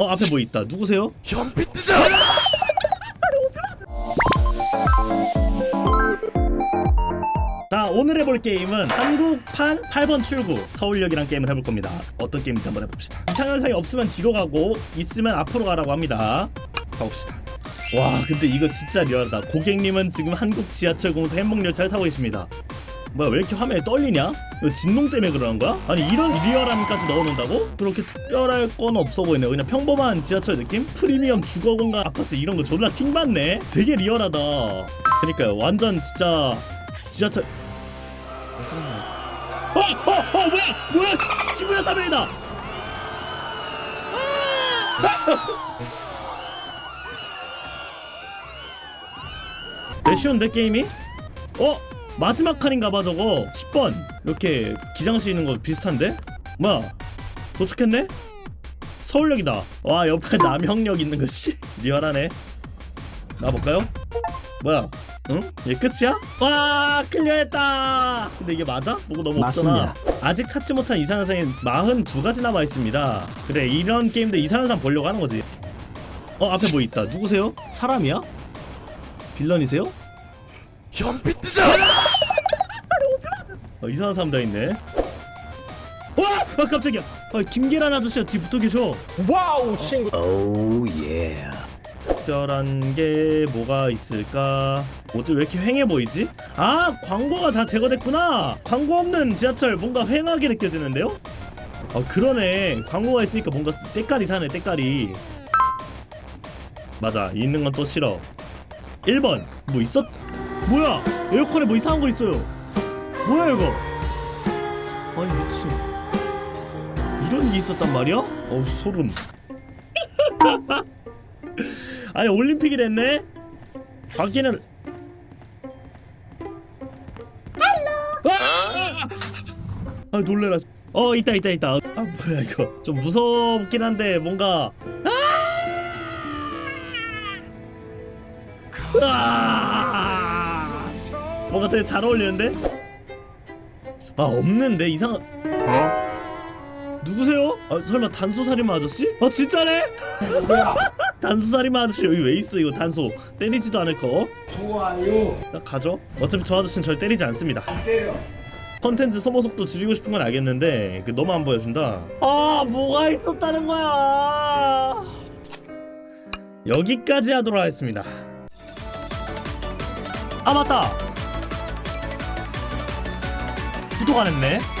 어 앞에 뭐 있다. 누구세요? 현피트자 자 오늘 해볼 게임은 한국판 8번 출구 서울역이란 게임을 해볼 겁니다. 어떤 게임인지 한번 해봅시다. 이상현상이 없으면 뒤로 가고 있으면 앞으로 가라고 합니다. 가봅시다. 와 근데 이거 진짜 리얼하다. 고객님은 지금 한국 지하철 공사 행복 열차를 타고 계십니다 뭐야 왜 이렇게 화면이 떨리냐? 진동 때문에 그러는 거야? 아니 이런 리얼함까지 넣어놓는다고? 그렇게 특별할 건 없어 보이네 그냥 평범한 지하철 느낌? 프리미엄 주거공간 아파트 이런 거 졸라 킹받네 되게 리얼하다 그러니까요 완전 진짜 지하철 어! 어! 어! 뭐야! 뭐야! 지구야 사면이다! 내 쉬운데 게임이? 어? 마지막 칸인가봐 저거 10번 이렇게 기장실 있는 거 비슷한데? 뭐야 도착했네? 서울역이다 와 옆에 남형역 있는 거씨 리얼하네 나볼까요? 뭐야 응? 얘 끝이야? 와 클리어했다 근데 이게 맞아? 뭐가 너무 없잖아 아직 찾지 못한 이상현상이 42가지 남아있습니다 그래 이런 게임들 이상현상 보려고 하는 거지 어 앞에 뭐 있다 누구세요? 사람이야? 빌런이세요? 현피트자 어, 이상한 사람 다 있네. 와! 아, 깜짝이야. 아, 김계란 아저씨가 뒤 붙어 계셔. 와우 친구 특별한 게 뭐가 있을까? 뭐지 왜 이렇게 휑해 보이지? 아 광고가 다 제거됐구나. 광고 없는 지하철 뭔가 휑하게 느껴지는데요? 아 그러네. 광고가 있으니까 뭔가 때깔이 사네 때깔이. 맞아 있는 건 또 싫어. 1번 뭐 있었? 뭐야 에어컨에 뭐 이상한 거 있어요. 뭐야 이거? 아니 미친. 이런 게 있었단 말이야? 어우 소름. 아니 올림픽이 됐네? 밖에는 헬로 아 놀래라 어 있다 있다 있다 아 뭐야 이거 좀 무섭긴 한데 뭔가 아 뭔가 되게 잘 어울리는데 아 없는데 이상한 누구세요? 아 설마 단소살인마 아저씨? 아 진짜네? 단소살인마 아저씨 여기 왜 있어 이거 단소 때리지도 않을 거 좋아요. 나 가죠 어차피 저 아저씨는 절 때리지 않습니다 때려. 컨텐츠 소모 속도 줄이고 싶은 건 알겠는데 그 너무 안 보여준다 아 뭐가 있었다는 거야 여기까지 하도록 하겠습니다 아 맞다 구독 안 했네